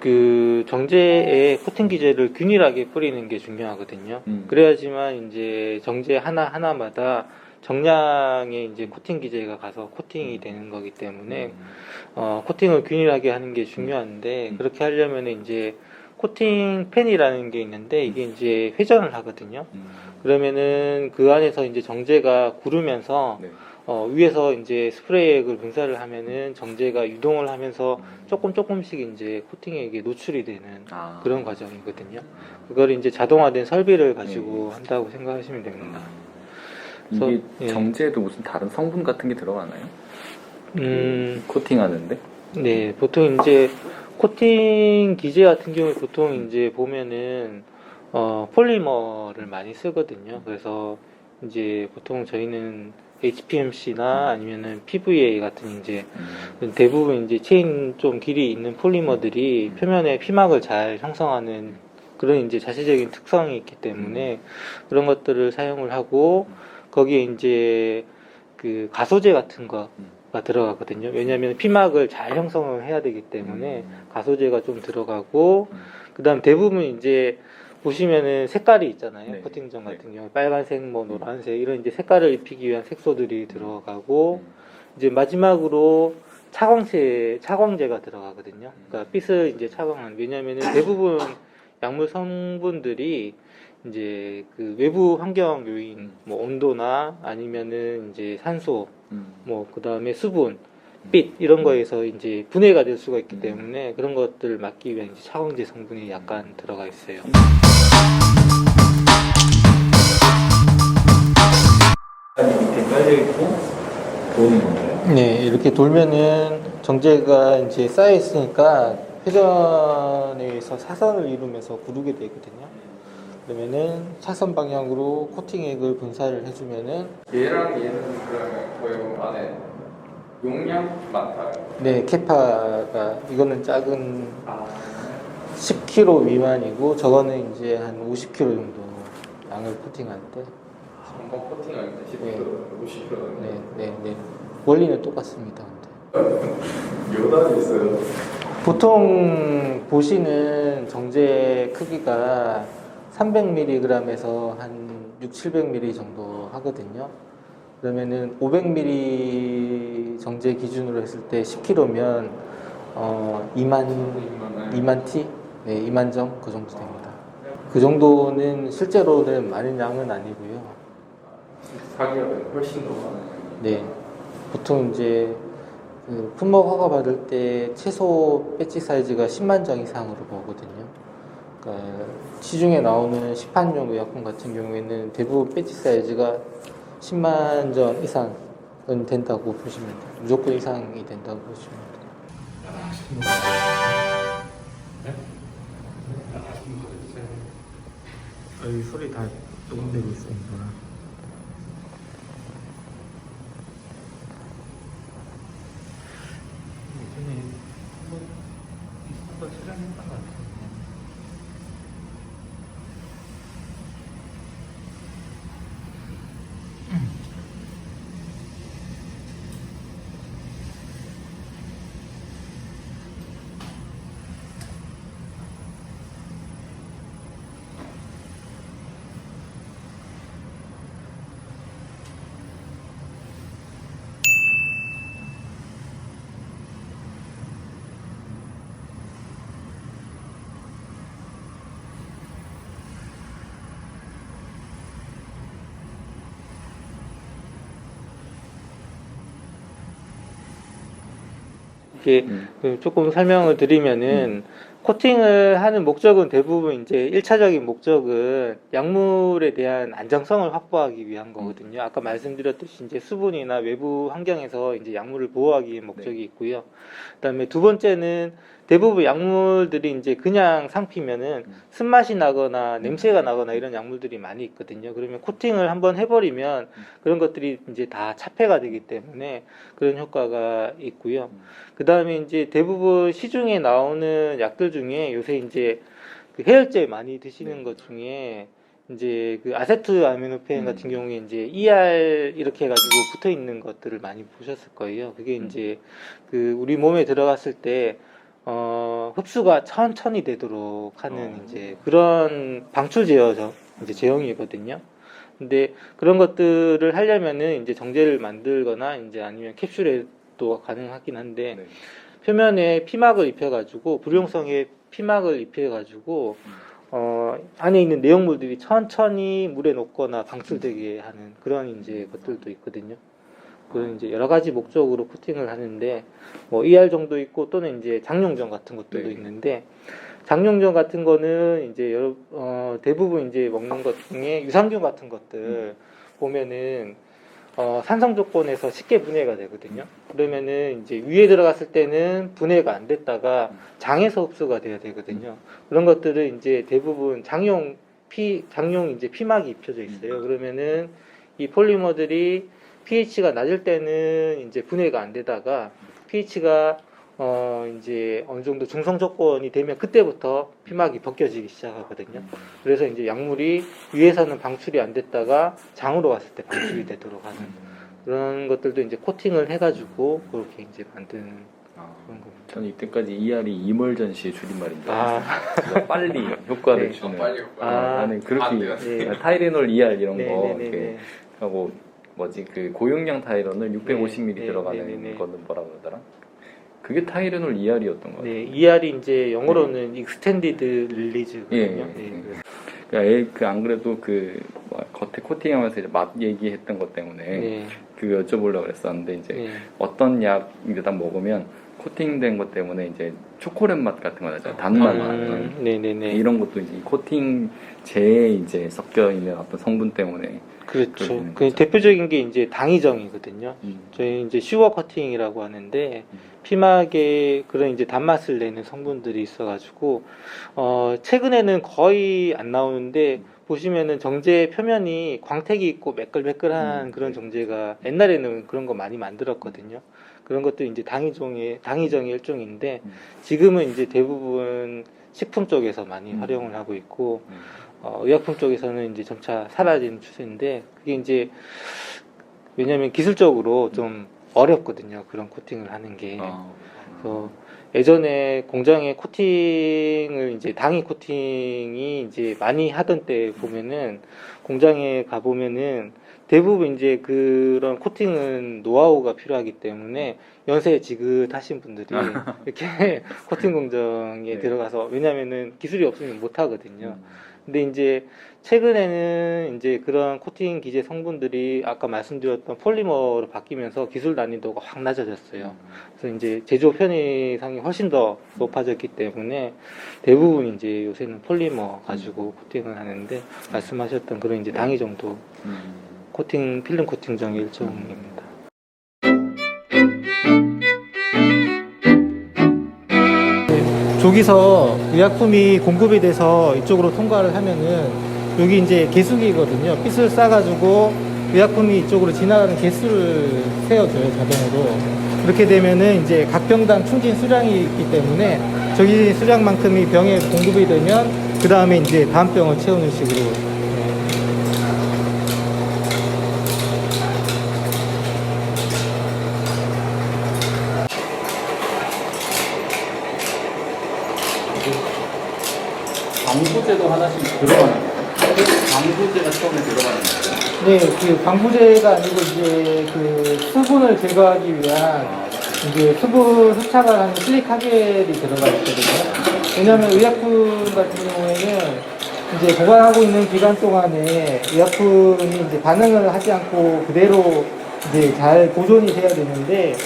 그 정제에 코팅 기제를 균일하게 뿌리는 게 중요하거든요. 음. 그래야지만 이제 정제 하나 하나마다 정량의 이제 코팅 기제가 가서 코팅이 되는 거기 때문에 어, 코팅을 균일하게 하는 게 중요한데 음. 그렇게 하려면 이제 코팅 펜이라는 게 있는데 이게 이제 회전을 하거든요. 음. 그러면은 그 안에서 이제 정제가 구르면서 네. 어, 위에서 이제 스프레이 액을 분사를 하면은 정제가 유동을 하면서 조금 조금씩 이제 코팅액에 노출이 되는 아. 그런 과정이거든요. 그걸 이제 자동화된 설비를 가지고 네. 한다고 생각하시면 됩니다. 이게 그래서, 예. 정제에도 무슨 다른 성분 같은 게 들어가나요? 음, 코팅하는데? 네, 보통 이제 코팅 기재 같은 경우에 보통 이제 보면은 어, 폴리머를 많이 쓰거든요. 그래서 이제 보통 저희는 HPMC나 아니면은 PVA 같은 이제 음. 대부분 이제 체인 좀 길이 있는 폴리머들이 음. 표면에 피막을 잘 형성하는 그런 이제 자체적인 특성이 있기 때문에 그런 것들을 사용을 하고 거기에 이제 그 가소제 같은 거가 들어가거든요. 왜냐하면 피막을 잘 형성을 해야 되기 때문에 음. 가소제가 좀 들어가고 음. 그다음 대부분 이제 보시면은 색깔이 있잖아요. 네. 코팅전 네. 같은 경우 빨간색, 뭐 노란색 이런 이제 색깔을 입히기 위한 색소들이 들어가고 음. 이제 마지막으로 차광제 차광제가 들어가거든요. 그러니까 빛을 이제 차광한 왜냐하면은 대부분 약물 성분들이 이제 그 외부 환경 요인 뭐 온도나 아니면은 이제 산소 음. 뭐 그다음에 수분 빛 이런 거에서 이제 분해가 될 수가 있기 음. 때문에 그런 것들을 막기 위한 이제 차광제 성분이 약간 들어가 있어요. 밑에 깔려 있고 도는 건가요? 네, 이렇게 돌면은 정제가 이제 쌓여 있으니까 회전에 의해서 사선을 이루면서 구르게 되거든요. 그러면은 차선 방향으로 코팅액을 분사를 해주면은 얘랑 얘는 그러면 거의 안에 용량 많다. 네 캐파가 이거는 작은 아, 10kg 미만이고 저거는 이제 한 50kg 정도 양을 코팅할 때. 한번 코팅할 때 10kg, 네. 50kg. 네, 네, 네. 원리는 똑같습니다. 근데. 몇 단이 있어요? 보통 보시는 정제 크기가 300mg에서 한 6, 700mg 정도 하거든요. 그러면은 500mg 정제 기준으로 했을 때 10kg면 어 2만 2만 T, 네 2만 점 그 정도 됩니다. 그 정도는 실제로는 많은 양은 아니고요. 가격은 훨씬 더 많아요. 네. 보통 이제 그 품목 허가 받을 때 최소 배지 사이즈가 10만 장 이상으로 보거든요. 그러니까 시중에 나오는 시판용 의약품 같은 경우에는 대부분 배지 사이즈가 10만 점 이상 은 된다고 보시면 돼요. 무조건 이상이 된다고 보시면 돼요. 이 소리 다 녹음되고 있으니까. 예전에 한번 촬영했던 것 같아요. 이게 음. 그 조금 설명을 드리면은 코팅을 하는 목적은 대부분 이제 1차적인 목적은 약물에 대한 안정성을 확보하기 위한 거거든요. 아까 말씀드렸듯이 이제 수분이나 외부 환경에서 이제 약물을 보호하기 위한 목적이 있고요. 그다음에 두 번째는 대부분 약물들이 이제 그냥 상피면은 음. 쓴맛이 나거나 냄새가 나거나 이런 약물들이 많이 있거든요. 그러면 코팅을 한번 해버리면 음. 그런 것들이 이제 다 차폐가 되기 때문에 그런 효과가 있고요. 음. 그 다음에 이제 대부분 시중에 나오는 약들 중에 요새 이제 그 해열제 많이 드시는 네. 것 중에 이제 그 아세트 아미노펜 음. 같은 경우에 이제 ER 이렇게 해가지고 붙어 있는 것들을 많이 보셨을 거예요. 그게 음. 이제 그 우리 몸에 들어갔을 때 어, 흡수가 천천히 되도록 하는 어. 이제 그런 방출 제어 저- 이제 제형이거든요. 근데 그런 것들을 하려면은 이제 정제를 만들거나 이제 아니면 캡슐에도 가능하긴 한데 네. 표면에 피막을 입혀가지고 불용성의 피막을 입혀가지고 어, 안에 있는 내용물들이 천천히 물에 녹거나 방출되게 하는 그런 이제 것들도 있거든요. 그런 이제 여러 가지 목적으로 코팅을 하는데 뭐 ER 정도 있고 또는 이제 장룡전 같은 것들도 네. 있는데 장룡전 같은 거는 이제 여러 어, 대부분 이제 먹는 것 중에 유산균 같은 것들 보면은 어, 산성 조건에서 쉽게 분해가 되거든요. 그러면은 이제 위에 들어갔을 때는 분해가 안 됐다가 장에서 흡수가 돼야 되거든요. 그런 것들은 이제 대부분 장용 피 장용 이제 피막이 입혀져 있어요. 그러면은 이 폴리머들이 pH가 낮을 때는 이제 분해가 안 되다가 pH가 어 이제 어느 정도 중성 조건이 되면 그때부터 피막이 벗겨지기 시작하거든요. 그래서 이제 약물이 위에서는 방출이 안 됐다가 장으로 갔을 때 방출이 되도록 하는 그런 것들도 이제 코팅을 해가지고 그렇게 이제 만드는 아, 그런 겁니다. 저는 이때까지 ER이 이멀전시의 줄임말인 줄 아, 알았어요. 빨리 효과를 네. 주는. 어, 빨리 아, 나는 안 그렇게. 네. 타이레놀 ER 이런 거 네네네네. 이렇게 하고 뭐지 그 고용량 타이레놀 650ml 네, 들어가는 네네네. 거는 뭐라 그러더라? 그게 타이레놀 ER이었던 것 같아요. 네, ER이 이제 영어로는 익스텐디드 릴리즈거든요. 예, 예, 네, 예. 그래서- 그러니까 그안 그래도 그 뭐, 겉에 코팅하면서 이제 맛 얘기했던 것 때문에 네, 그거 여쭤보려고 그랬었는데 이제 네. 어떤 약딱 먹으면 코팅된 것 때문에 이제 초콜릿 맛 같은 거 나잖아요. 단맛 나는 음, 네네네. 이런 것도 이제 이 코팅 제에 이제 섞여 있는 어떤 성분 때문에 그렇죠. 그. 대표적인 게 이제 당이정이거든요. 저희 이제 슈거 커팅이라고 하는데 음. 피막에 그런 이제 단맛을 내는 성분들이 있어가지고 어 최근에는 거의 안 나오는데 보시면은 정제 표면이 광택이 있고 매끌매끌한 음. 그런 정제가 옛날에는 그런 거 많이 만들었거든요. 그런 것도 이제 당이종의 당이정의 일종인데 음. 지금은 이제 대부분 식품 쪽에서 많이 음. 활용을 하고 있고 음. 어, 의약품 쪽에서는 이제 점차 사라지는 추세인데 그게 이제 왜냐하면 기술적으로 좀 어렵거든요 그런 코팅을 하는 게 아, 그래서 예전에 공장에 코팅을 이제 당이 코팅이 이제 많이 하던 때 보면은 공장에 가 보면은 대부분 이제 그런 코팅은 노하우가 필요하기 때문에 연세 지긋하신 분들이 이렇게 코팅 공장에 네. 들어가서 왜냐면은 기술이 없으면 못 하거든요. 음. 근데 이제 최근에는 이제 그런 코팅 기재 성분들이 아까 말씀드렸던 폴리머로 바뀌면서 기술 난이도가 확 낮아졌어요. 그래서 이제 제조 편의상이 훨씬 더 높아졌기 때문에 대부분 이제 요새는 폴리머 가지고 코팅을 하는데 말씀하셨던 그런 이제 당이 정도 음. 코팅 필름 코팅정의 일종입니다. 저기서 의약품이 공급이 돼서 이쪽으로 통과를 하면은 여기 이제 개수기거든요. 핏을 싸가지고 의약품이 이쪽으로 지나가는 개수를 세워줘요 자동으로. 그렇게 되면은 이제 각 병당 충진 수량이 있기 때문에 저기 수량만큼이 병에 공급이 되면 그 다음에 이제 다음 병을 채우는 식으로 하나씩 들어가는 거예요? 방부제가 처음에 들어가는 거예요? 네, 그 방부제가 아니고 이제 그 수분을 제거하기 위한 이제 수분 흡착을 하는 실리카겔이 들어가 있거든요. 왜냐하면 의약품 같은 경우에는 이제 보관하고 있는 기간 동안에 의약품이 이제 반응을 하지 않고 그대로 이제 잘 보존이 돼야 되는데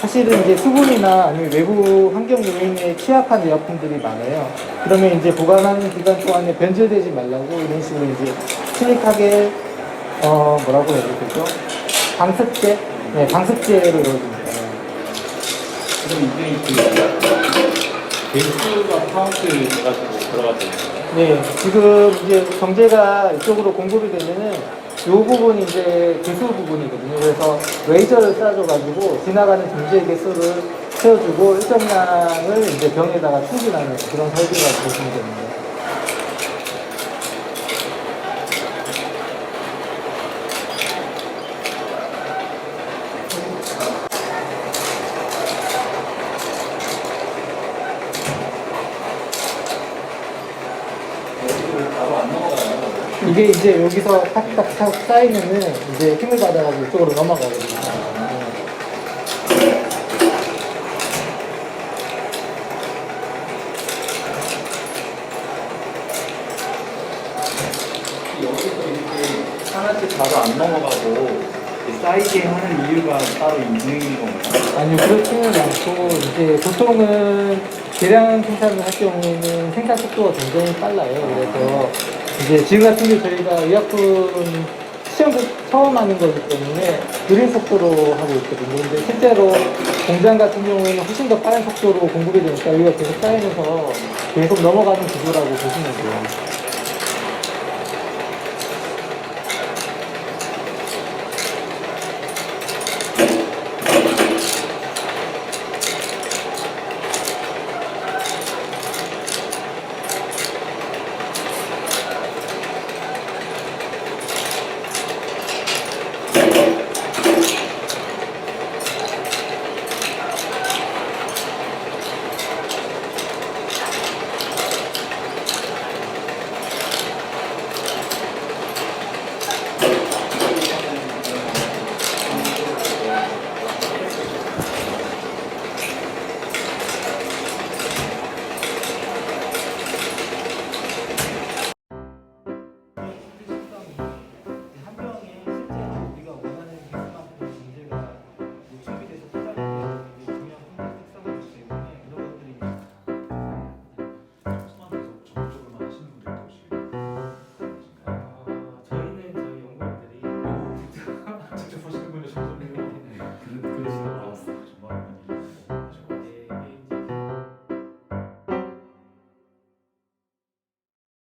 사실은 이제 수분이나 아니면 외부 환경 요인에 취약한 의약품들이 많아요. 그러면 이제 보관하는 기간 동안에 변질되지 말라고 이런 식으로 이제 실리카겔 어 뭐라고 해야 되죠? 방습제? 네, 방습제로 이루어집니다. 그럼 이게 그 개수가 카운트 돼가지고 들어가죠. 네, 지금 이제 정제가 이쪽으로 공급이 되면은 이 부분이 이제 개수 부분이거든요. 그래서 레이저를 쏴줘가지고 지나가는 정제 개수를 채워주고 일정량을 이제 병에다가 충진하는 그런 설비가 보시면 됩니다. 이게 이제 여기서 탁탁탁 쌓이면은 이제 힘을 받아가지고 이쪽으로 넘어가거든요. 여기서 이렇게 하나씩 바로 안 넘어가고 사이즈에 하는 이유가 따로 있는 건가요? 아니요, 그렇지는 않고, 이제 보통은 대량 생산을 할 경우에는 생산 속도가 굉장히 빨라요. 그래서 이제 지금 같은 경우 저희가 의약품 시험도 처음 하는 거기 때문에 느린 속도로 하고 있거든요. 근데 실제로 공장 같은 경우에는 훨씬 더 빠른 속도로 공급이 되니까 여기가 계속 쌓이면서 계속 넘어가는 구조라고 보시면 돼요.